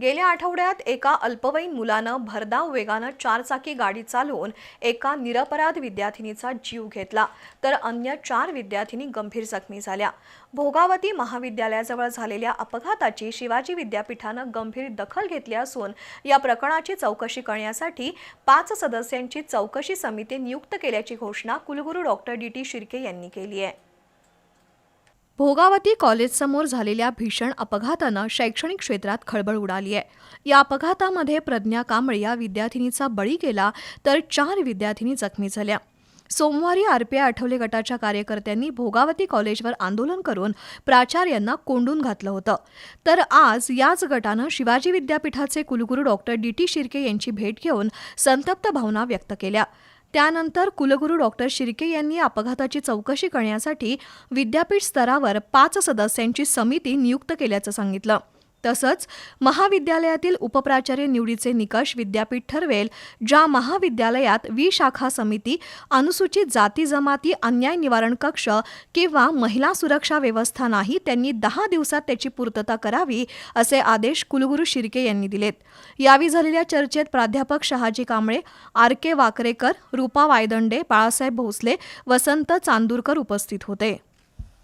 गेल्या आठवड्यात एका अल्पवयीन मुलानं भरधाव वेगानं चारचाकी गाडी चालवून एका निरपराध विद्यार्थिनीचा जीव घेतला. तर अन्य चार विद्यार्थिनी गंभीर जखमी झाल्या. भोगावती महाविद्यालयाजवळ झालेल्या अपघाताची शिवाजी विद्यापीठानं गंभीर दखल घेतली असून या प्रकरणाची चौकशी करण्यासाठी पाच सदस्यांची चौकशी समिती नियुक्त केल्याची घोषणा कुलगुरू डॉक्टर डी टी शिर्के यांनी केली आहे. भोगावती कॉलेजसमोर झालेल्या भीषण अपघातानं शैक्षणिक क्षेत्रात खळबळ उडाली आहे. या अपघातामध्ये प्रज्ञा कांबळे या विद्यार्थिनीचा बळी गेला तर चार विद्यार्थिनी जखमी झाल्या. सोमवारी आरपीआय आठवले गटाच्या कार्यकर्त्यांनी भोगावती कॉलेजवर आंदोलन करून प्राचार्यांना कोंडून घातलं होतं. तर आज याच गटानं शिवाजी विद्यापीठाचे कुलगुरू डॉक्टर डी टी शिर्के यांची भेट घेऊन संतप्त भावना व्यक्त केल्या. त्यानंतर कुलगुरू डॉक्टर शिर्के यांनी अपघाताची चौकशी करण्यासाठी विद्यापीठ स्तरावर पाच सदस्यांची समिती नियुक्त केल्याचं सांगितलं. तसंच महाविद्यालयातील उपप्राचार्य निवडीचे निकष विद्यापीठ ठरवेल ज्या महाविद्यालयात वी शाखा समिती अनुसूचित जाती जमाती अन्याय निवारण कक्ष किंवा महिला सुरक्षा व्यवस्था नाही त्यांनी दहा दिवसात त्याची पूर्तता करावी असे आदेश कुलगुरू शिर्के यांनी दिलेत. यावेळी झालेल्या चर्चेत प्राध्यापक शहाजी कांबळे आर के वाकरेकर रूपा वायदंडे बाळासाहेब भोसले वसंत चांदूरकर उपस्थित होते.